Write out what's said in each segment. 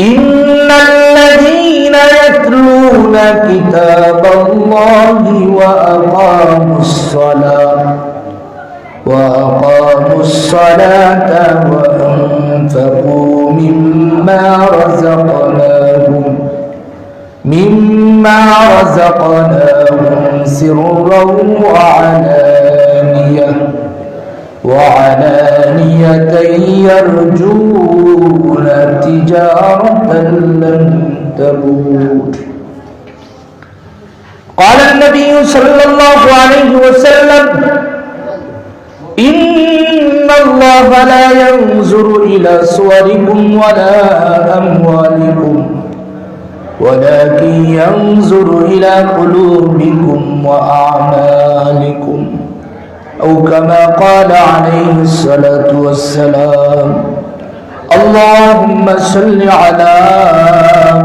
إن الذين يتلون كتاب الله وأقاموا الصلاة وأقاموا الصلاة وأنفقوا مما رزقناهم مما رزقناهم سرا وعلانية وعلانية يرجون تجارة لن تبور قال النبي صلى الله عليه وسلم إن الله لا ينظر إلى صوركم ولا أموالكم ولكن ينظر إلى قلوبكم وأعمالكم. أو كما قال عليه الصلاة والسلام. اللهم صل على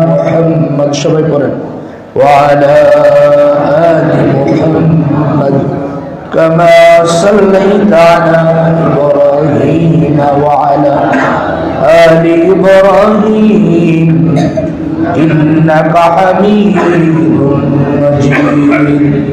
محمد. شباب قرن وعلى آل محمد كما صليت على إبراهيم وعلى آل إبراهيم. إنك حميد مجيد.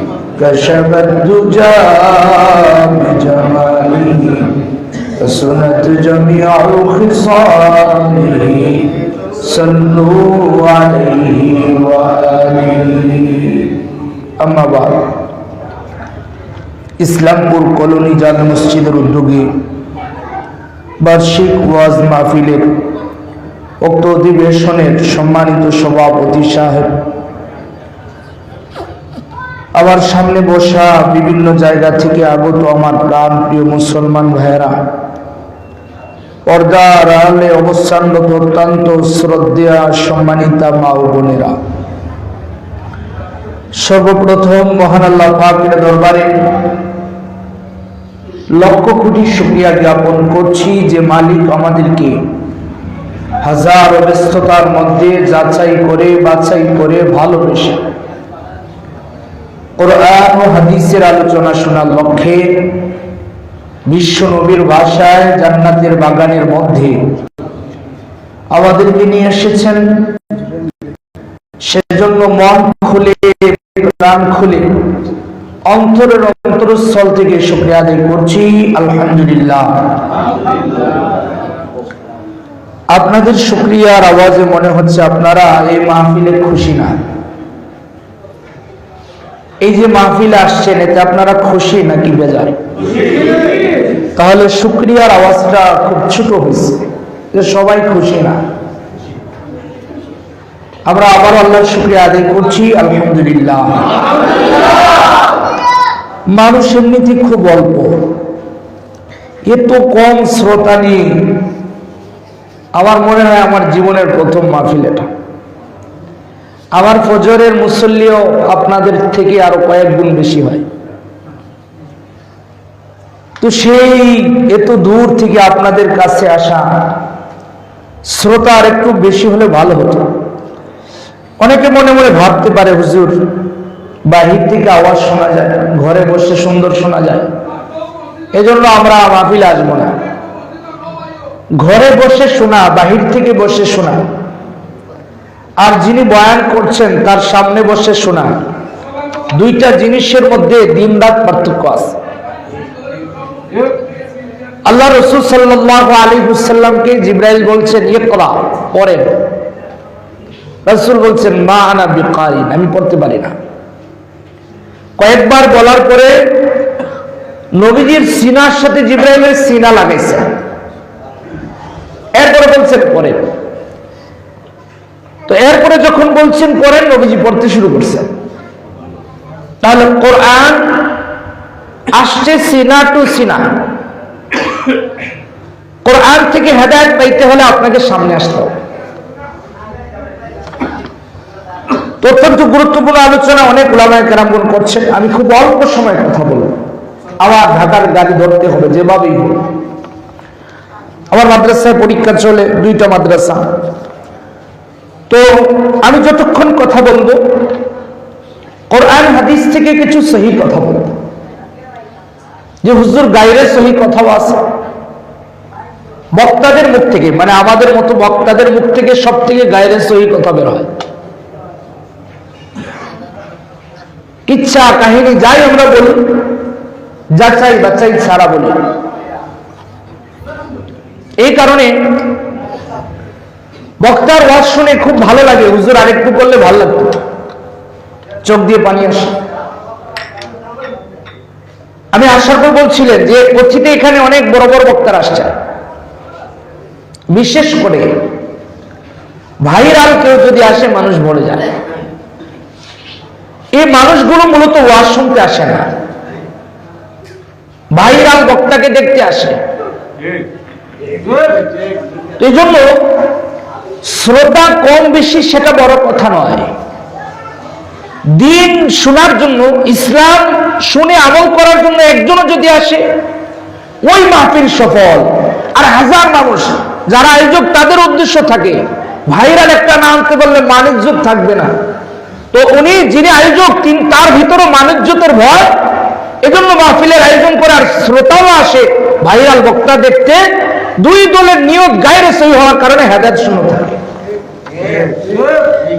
كشف الدجى بجماله فسنت جميع خصاله صلوا عليه وآله أما بعد Islampur colony জাল মসজিদের উদ্যোগে বার্ষিক ওয়াজ মাহফিলের উক্ত অধিবেশনের সম্মানিত সভাপতি সাহেব আমার সামনে বসা বিভিন্ন জায়গা থেকে আগত আমার প্রাণ প্রিয় মুসলমান ভাইয়েরা। পর্দার আড়ালে অবস্থানরত অত্যন্ত শ্রদ্ধা সম্মানিতা মা ও বোনেরা। সর্বপ্রথম মহান আল্লাহ পাকের দরবারে লক্ষ কোটি শুক্রিয়া জ্ঞাপন করছি যে মালিক আমাদেরকে হাজার ব্যস্ততার মধ্যে যাচাই করে, বাছাই করে ভালোবেসে। কোরআন ও হাদিসের আলোচনা শোনার লক্ষ্যে বিশ্ব নবীর ভাষায় জান্নাতের বাগানের মধ্যে আমাদেরকে নিয়ে এসেছেন। সেজন্য মন খুলে, প্রাণ খুলে, অন্তরের অন্তরস্থল থেকে শুক্রিয়া আদায় করছি। আলহামদুলিল্লাহ। আপনাদের শুক্রিয়ার আওয়াজে মনে হচ্ছে আপনারা এই মাহফিলে খুশি না। এই যে মাহফিলে আসছেন, এতে আপনারা খুশি নাকি বেজার? তাহলে শুক্রিয়ার আওয়াজটা খুব ছোট হয়েছে, যে সবাই খুশি না। আমরা আবার আল্লাহর শুক্রিয়া আদায় করছি, আলহামদুলিল্লাহ। মানুষ এমনিতে খুব অল্প। এত কম শ্রোতা নিয়ে আমার মনে হয় আমার জীবনের প্রথম মাহফিল এটা। আমার ফজরের মুসল্লিও আপনাদের থেকে আরও কয়েক গুণ বেশি হয়। তো সেই এত দূর থেকে আপনাদের কাছে আসা শ্রোতা আর একটু বেশি হলে ভালো হতো। অনেকে মনে মনে ভাবতে পারে, হুজুর, বাহির থেকে আওয়াজ শোনা যায়, ঘরে বসে সুন্দর শোনা যায়। এজন্য আমরা মাহফিল আসব না। ঘরে বসে শোনা, বাহির থেকে বসে শোনা। আর যিনি বয়ান করছেন, তার সামনে বসে শোনা। দুইটা জিনিসের মধ্যে দিন রাত পার্থক্য আছে। আল্লাহ রসুল সাল্লাহ আলী হুসাল্লামকে জিব্রাইল বলছেন ইয়ে করা পড়েন রসুল বলছেন, মা আনা বিকারিন, আমি পড়তে পারি না। কয়েকবার বলার পরে নবীজির সিনার সাথে জিব্রাইলের সিনা লাগাইছে। এরপরে বলছেন পরে তো এরপরে যখন বলছেন পড়েন নবীজি পড়তে শুরু করছেন। তাহলে কোরআন আসছে সিনা টু সিনা। কোরআন থেকে হেদায়ত পাইতে হলে আপনাকে সামনে আসতে হবে। অত্যন্ত গুরুত্বপূর্ণ আলোচনা, অনেক কেরামগুন করছেন। আমি খুব অল্প সময় কথা বলব। আবার ঢাকার গাড়ি ধরতে হবে, যেভাবেই হোক। আমার মাদ্রাসায় পরীক্ষা চলে, দুইটা মাদ্রাসা। তো আমি যতক্ষণ কথা বলব, কোরআন হাদিস থেকে কিছু সহি কথা বলব। যে হুজুর গাইরে সহি কথাও আছে। বক্তাদের মুখ থেকে মানে আমাদের মতো বক্তাদের মুখ থেকে সব থেকে গায়ের সহি কথা বের হয়। ইচ্ছা, কাহিনী যাই আমরা বলি যা যাচাই বাচাই ছাড়া বলি। এই কারণে বক্তার ওয়াজ শুনে খুব ভালো লাগে। হুজুর আরেকটু করলে ভালো লাগতো। চোখ দিয়ে পানি আসে। আমি আসার পর বলছিলেন যে অতীতে এখানে অনেক বড় বড় বক্তার আসছে। বিশেষ করে ভাইরাল কেউ যদি আসে মানুষ মরে যায়। এই মানুষগুলো মূলত ওয়াজ শুনতে আসে না। ভাইরাল বক্তাকে দেখতে আসে। এই জন্য শ্রোতা কম বেশি সেটা বড় কথা নয়। দিন শোনার জন্য, ইসলাম শুনে আমল করার জন্য একজনও যদি আসে, ওই মাহফিল সফল। আর হাজার মানুষ যারা আয়োজক তাদের উদ্দেশ্য থাকে, ভাইরাল একটা না আনতে পারলে মানিজ্য থাকবে না। তো উনি যিনি আয়োজক তার ভিতরে মানিজ্যতের ভয়। এজন্য মাহফিলের আয়োজন করার শ্রোতাও আসে, ভাইরাল বক্তা দেখতে। দুই দলের নিয়োগ গায়ের সই হওয়ার কারণে হেদায়ত শূন্য থাকে